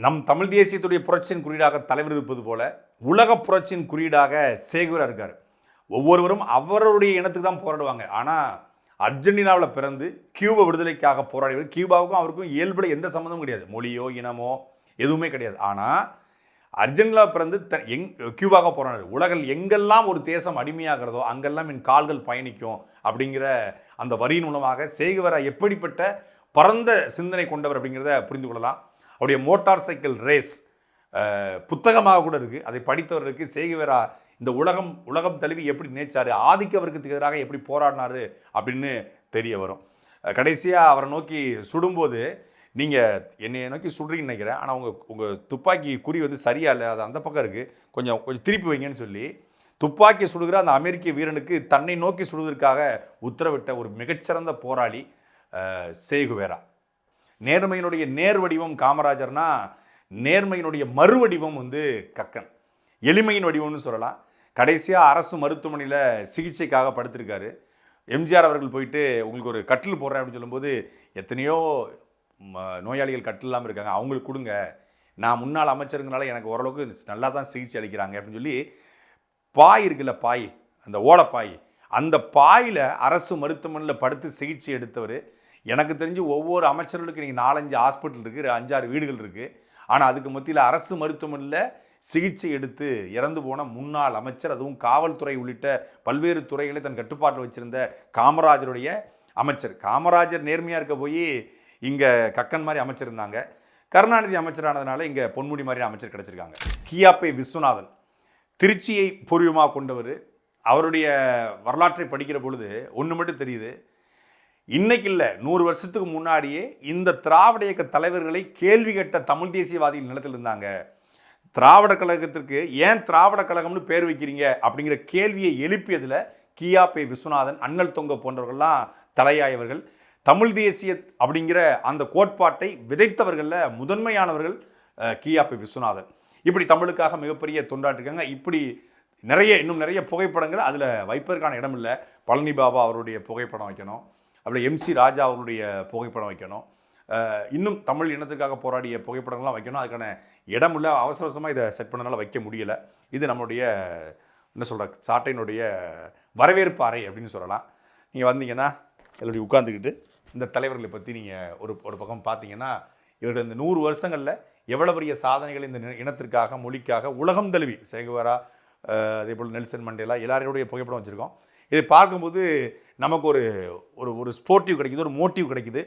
நம் தமிழ் தேசியத்துடைய புரட்சியின் குறியீடாக தலைவர் இருப்பது போல உலக புரட்சியின் குறியீடாக சேகுவராக இருக்கார். ஒவ்வொருவரும் அவருடைய இனத்துக்கு தான் போராடுவாங்க. ஆனால் அர்ஜென்டினாவில் பிறந்து கியூபா விடுதலைக்காக போராடியவர் கியூபாவுக்கும் அவருக்கும் இயல்பில் எந்த சம்மந்தமும் கிடையாது. மொழியோ இனமோ எதுவுமே கிடையாது. ஆனால் அர்ஜென்டினா பிறந்து த எங் கியூபாக போராடு உலகில் எங்கெல்லாம் ஒரு தேசம் அடிமையாகிறதோ அங்கெல்லாம் என் கால்கள் பயணிக்கும் அப்படிங்கிற அந்த வரியின் மூலமாக சேகுவரா எப்படிப்பட்ட பரந்த சிந்தனை கொண்டவர் அப்படிங்கிறத புரிந்து கொள்ளலாம். அவருடைய மோட்டார் சைக்கிள் ரேஸ் புத்தகமாக கூட இருக்குது அதை படித்தவர்களுக்கு சேகுவேரா இந்த உலகம் உலகம் தழுவி எப்படி நினைச்சார் ஆதிக்கவர்க்கத்துக்கு எதிராக எப்படி போராடினாரு அப்படின்னு தெரிய வரும். கடைசியாக அவரை நோக்கி சுடும்போது நீங்கள் என்னை நோக்கி சுடுறீங்கன்னு நினைக்கிறேன். ஆனால் உங்கள் உங்கள் துப்பாக்கி குறி வந்து சரியா இல்லை அது அந்த பக்கம் இருக்குது கொஞ்சம் கொஞ்சம் திருப்பி வைங்கன்னு சொல்லி துப்பாக்கி சுடுகிற அந்த அமெரிக்க வீரனுக்கு தன்னை நோக்கி சுடுவதற்காக உத்தரவிட்ட ஒரு மிகச்சிறந்த போராளி சேகுவேரா நேர்மையினுடைய நேர் வடிவம் காமராஜர்னா நேர்மையினுடைய மறுவடிவம் வந்து கக்கன். எளிமையின் வடிவம்னு சொல்லலாம். கடைசியாக அரசு மருத்துவமனையில் சிகிச்சைக்காக படுத்திருக்காரு. எம்ஜிஆர் அவர்கள் போயிட்டு உங்களுக்கு ஒரு கட்டில் போடுறேன் அப்படின்னு சொல்லும்போது எத்தனையோ ம- நோயாளிகள் கட்டில் இல்லாமல் இருக்காங்க. அவங்களுக்கு கொடுங்க. நான் முன்னாள் அமைச்சருங்கனால எனக்கு ஓரளவுக்கு நல்லா தான் சிகிச்சை அளிக்கிறாங்க அப்படின்னு சொல்லி பாய் இருக்குல்ல பாய் அந்த ஓலப்பாய் அந்த பாயில் அரசு மருத்துவமனையில் படுத்து சிகிச்சை எடுத்தவர் எனக்கு தெரிஞ்சு ஒவ்வொரு அமைச்சர்களுக்கு இன்றைக்கி நாலஞ்சு ஹாஸ்பிட்டல் இருக்குது அஞ்சாறு வீடுகள் இருக்குது ஆனால் அதுக்கு மத்தியில் அரசு மருத்துவமனையில் சிகிச்சை எடுத்து இறந்து போன முன்னாள் அமைச்சர் அதுவும் காவல்துறை உள்ளிட்ட பல்வேறு துறைகளை தன் கட்டுப்பாட்டில் வச்சுருந்த காமராஜருடைய அமைச்சர். காமராஜர் நேர்மையாக இருக்க போய் இங்கே கக்கன் மாதிரி அமைச்சர் இருந்தாங்க. கருணாநிதி அமைச்சரானதுனால இங்கே பொன்முடி மாதிரி அமைச்சர் கிடச்சிருக்காங்க. கியாப்பை விஸ்வநாதன் திருச்சியை பூர்வீகமாக கொண்டவர். அவருடைய வரலாற்றை படிக்கிற பொழுது ஒன்று மட்டும் தெரியுது. இன்னைக்கு இல்லை நூறு வருஷத்துக்கு முன்னாடியே இந்த திராவிட இயக்க தலைவர்களை கேள்வி கேட்ட தமிழ் தேசியவாதிகள் நிலத்தில் இருந்தாங்க. திராவிட கழகத்திற்கு ஏன் திராவிட கழகம்னு பேர் வைக்கிறீங்க? அப்படிங்கிற கேள்வியை எழுப்பியதில் கியாபே விஸ்வநாதன் அண்ணல் தொங்க போன்றவர்கள்லாம் தலையாயவர்கள். தமிழ் தேசிய அப்படிங்கிற அந்த கோட்பாட்டை விதைத்தவர்களில் முதன்மையானவர்கள் கியாப்பை விஸ்வநாதன். இப்படி தமிழுக்காக மிகப்பெரிய தொண்டாற்றிருக்காங்க இப்படி நிறைய இன்னும் நிறைய புகைப்படங்கள் அதில் வைப்பதற்கான இடம் இல்லை பழனி பாபா அவருடைய புகைப்படம் வைக்கணும். அப்படி எம்சி ராஜா அவருடைய புகைப்படம் வைக்கணும். இன்னும் தமிழ் இனத்துக்காக போராடிய புகைப்படங்கள்லாம் வைக்கணும். அதுக்கான இடம் இல்லை அவசர அவசரமாக இதை செட் பண்ணனால வைக்க முடியல. இது நம்மளுடைய என்ன சொல்கிற சாட்டையினுடைய வரவேற்பு அறை அப்படின்னு சொல்லலாம். நீங்கள் வந்தீங்கன்னா எல்லாரும் உட்காந்துக்கிட்டு இந்த தலைவர்களை பற்றி நீங்கள் ஒரு ஒரு பக்கம் பார்த்தீங்கன்னா இவர்கள் இந்த நூறு வருஷங்களில் எவ்வளோ பெரிய சாதனைகள் இந்த இனத்திற்காக மொழிக்காக உலகம் தழுவி சேகுவரா அதே போல் நெல்சன் மண்டேலா எல்லாருடைய புகைப்படம் வச்சுருக்கோம். இதை பார்க்கும்போது நமக்கு ஒரு ஒரு ஒரு ஸ்போர்ட்டிவ் கிடைக்குது ஒரு மோட்டிவ் கிடைக்குது.